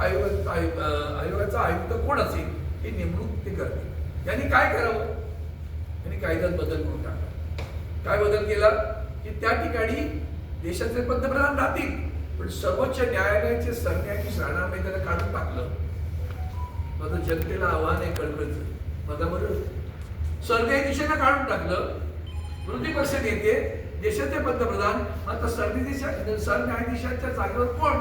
आयोग आयोगाचा आयुक्त कोण असेल हे नेमणूक ते करते यांनी काय करावं? यांनी कायद्यात बदल करून टाकला. काय बदल केला? की त्या ठिकाणी देशाचे पंतप्रधान राहतील पण सर्वोच्च न्यायालयाचे सरन्यायाधीश राणा नाही त्याला काढून टाकलं. माझं जनतेला आव्हान आहे कळकळचं. माझा बरोबर सरन्यायाधीशांना काढून टाकलं. विरोधी पक्ष नेते देशाचे पंतप्रधान आता सरन्यायाधीशा सरन्यायाधीशांच्या जागेवर कोण?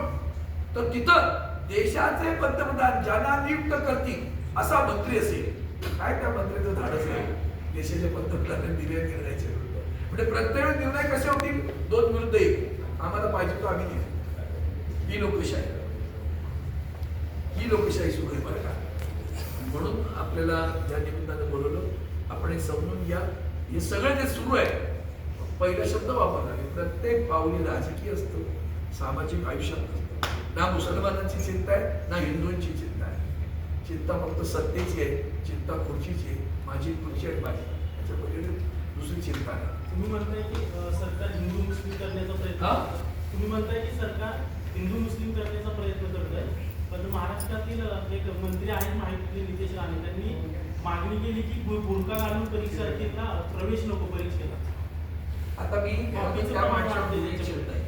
तर तिथं देशाचे पंतप्रधान ज्यांना नियुक्त करतील असा मंत्री असेल. काय त्या मंत्र्याचं धाडस आहे? देशाचे पंतप्रधान दिले निर्णयाचे म्हणजे प्रत्येक निर्णय कसे होतील? दोन विरुद्ध एक. आम्हाला पाहिजे तो आम्ही देऊ ही लोकशाही. ही लोकशाही सुरू आहे बरं का? म्हणून आपल्याला या निमित्तानं बोलवलं. आपण हे समजून घ्या. हे सगळं जे सुरू आहे पहिला शब्द वापरला. प्रत्येक पावली राजकीय असतं. सामाजिक आयुष्यात ना मुसलमानांची चिंता आहे ना हिंदूंची चिंता आहे. चिंता फक्त सत्तेची आहे चिंता खुर्चीची आहे माझी खुर्ची आहे माझी. त्याच्या पलीकडे दुसरी चिंता नाही तुम्ही म्हणताय की सरकार हिंदू मुस्लिम करण्याचा प्रयत्न हा? तुम्ही म्हणताय की सरकार हिंदू मुस्लिम करण्याचा प्रयत्न करत आहे पण महाराष्ट्रातील एक मंत्री आहेत माहिती नितेश राणे त्यांनी मागणी केली की बु- बुरका घालून परीक्षार्थींना प्रवेश नको परीक्षेला. आता मी त्या प्रमाण माणसाला वाढतंय बोलू त्याच्यामुळे. इच्छित नाही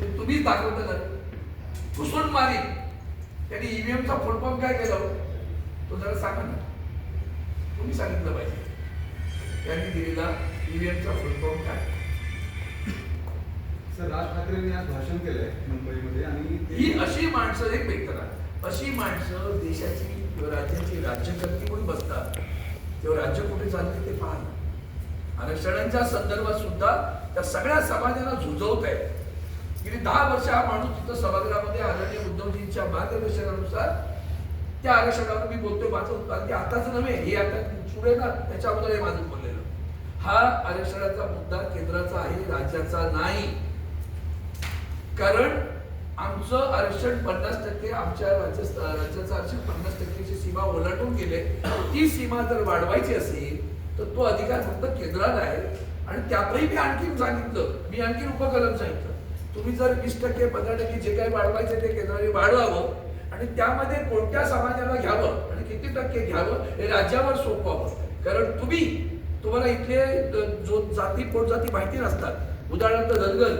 ते तुम्हीच दाखवता ना घुसून मारी त्यांनी ईव्हीएमचा फुल फॉर्म काय केला हो? तो जरा सांगा ना. तुम्ही सांगितलं पाहिजे. त्यांनी दिलेला ईव्हीएमचा फुल फॉर्म काय? सर राज ठाकरेंनी आज भाषण केलंय मुंबईमध्ये आणि ही अशी माणसं एक भेटतात अशी माणसं देशाची किंवा राज्याची राज्यकर्ती म्हणून बसतात? तेव्हा राज्य कुठे चालते ते पहा आरक्षणांच्या संदर्भात सुद्धा त्या सगळ्या समाजाला झुजवत आहे गेली दहा वर्ष हा माणूस तिथं सभागृहामध्ये आदरणीय उद्धवजींच्या मार्गदर्शनानुसार त्या आरक्षणावर मी बोलतोय माझं उत्तर ते आताच नव्हे हे आता पुढे ना त्याच्या अगोदर हे माझं बोललेलं. हा आरक्षणाचा मुद्दा केंद्राचा आहे राज्याचा नाही. कारण आमचं आरक्षण पन्नास टक्के आमच्या राज्य राज्याचं आरक्षण पन्नास टक्केची सीमा ओलांडून गेले. ती सीमा जर वाढवायची असेल तर तो अधिकार फक्त केंद्राला आहे. आणि त्यातही मी आणखीन सांगितलं. मी आणखी उपकलन सांगितलं. तुम्ही जर वीस टक्के पंधरा टक्के जे काही वाढवायचे ते केंद्राने वाढवावं आणि त्यामध्ये कोणत्या समाजाला घ्यावं आणि किती टक्के घ्यावं हे राज्यावर सोपवावं. कारण तुम्ही तुम्हाला इथले जो जाती पोटजाती माहिती नसतात. उदाहरणार्थ धनगर.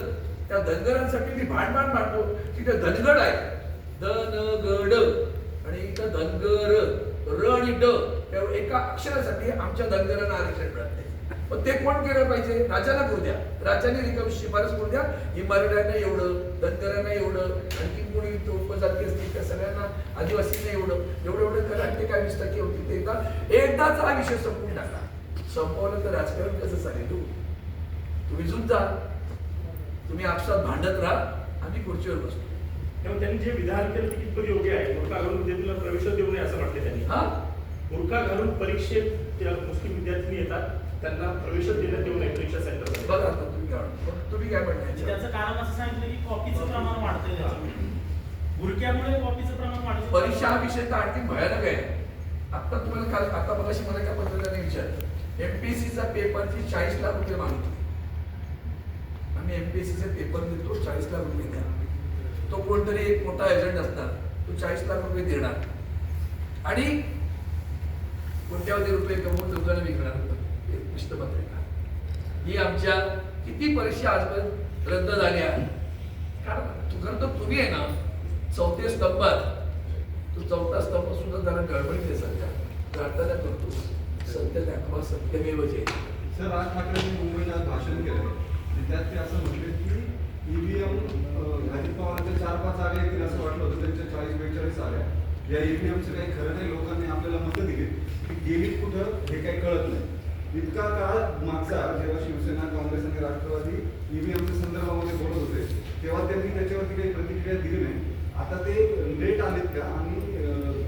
त्या धनगरांसाठी मी भांडभांड मांडतो. तिथे धनगड आहे. धनगड. आणि इथं धनगर र आणि ड एका अक्षरासाठी आमच्या धनगरांना आरक्षण मिळत नाही. पण ते कोण केलं पाहिजे? राजाला करू द्या. राज्याने रिकामी शिफारस करू द्या. मराठ्यांना एवढं धनगरांना एवढं आणखी कोणी उपजाती असतील त्या सगळ्यांना आदिवासींना एवढं एवढं एवढं करा. ते काय वीस टक्के होतील ते एकदा एकदाच हा विषय संपून टाका. संपवलं तर राजकारण कसं चालेल हो? तुम्ही झुंज जा. तुम्ही आपसात भांडत राहा. आम्ही खुर्चीवर बसतो. तेव्हा त्यांनी जे विधान केलं ते कितपत योग्य आहे? बुरखा घालून विद्यार्थीला प्रवेश देऊ नये असं म्हटले त्यांनी. हा? बुरखा घालून परीक्षेत मुस्लिम विद्यार्थी येतात. त्यांना प्रवेश देण्यात येऊ नये परीक्षा सेंटर बघा आता तुम्ही काय म्हणता. तुम्ही काय म्हणता याच्यावर? त्याचं कारण असं सांगितलं की कॉपीचं प्रमाण वाढतंय त्याच्यामुळे. बुरक्यामुळे कॉपीचं प्रमाण वाढतं परीक्षा हा विषय तर आणखी भयानक आहे. आता तुम्हाला काल आता मगाशी मला एका पत्रकाराने विचारलं. एमपीएससीचा पेपरची चाळीस लाख रुपये मागितले. आम्ही एमपीएससीचे पेपर देतो चाळीस लाख रुपये द्या. तो कोणतरी एक मोठा एजंट असणार तो चाळीस लाख रुपये देणार. आणि कोट्यावधी रुपये कमवून लोकांना विकणार पुस्तपत्रिका ही आमच्या किती परीक्षा आजपर्यंत रद्द झाल्या कारण तू खरं तर तुम्ही आहे ना चौथ्या स्तंभात. तू चौथा स्तंभ सुद्धा जरा गडबडीत आहे सध्या. प्रार्थना करतो. सत्य दाखवा सत्यमेव जे सर राज ठाकरेंनी मुंबईत आज भाषण केलं त्यात ते असं म्हटले की ईव्हीएम अजित पवारांचे चार पाच आले येतील असं वाटलं होतं. त्यांच्या चाळीस बेचाळीस आल्या. या ईव्हीएमचं काही खरं नाही. लोकांनी आपल्याला मतं दिली की गेली कुठं हे काही कळत नाही. इतका काळ मागचा जेव्हा शिवसेना काँग्रेस आणि राष्ट्रवादी ईव्हीएमच्या संदर्भामध्ये बोलत होते तेव्हा त्यांनी त्याच्यावरती काही प्रतिक्रिया दिली नाही. आता ते लेट आलेत का? आणि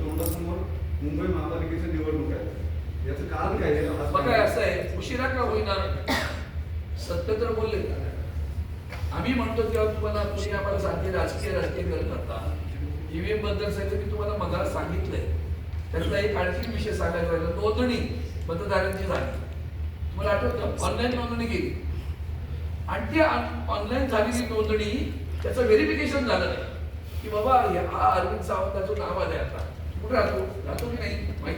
तोंडासमोर मुंबई महापालिकेच्या निवडणूक आहेत. याचं कारण काय आहे? असं आहे. उशिरा का होईना? सत्य तर बोलले. आम्ही म्हणतो तेव्हा तुम्हाला तुम्ही आम्हाला सांगते राजकीय राजकीय करत करता ईव्हीएमबद्दल सांगितलं मी तुम्हाला मगाला सांगितलंय. त्यातला एक आणखी विषय सांगायचा नोंदणी मतदारांची झाली. मला आठवतं ऑनलाईन नोंदणी केली आणि ती ऑनलाईन झालेली नोंदणी त्याचं व्हेरिफिकेशन झालं नाही. की बाबा या- हा अरविंद सावंताचं नाव आलंय आता. कुठे राहतो? राहतो की नाही? माहिती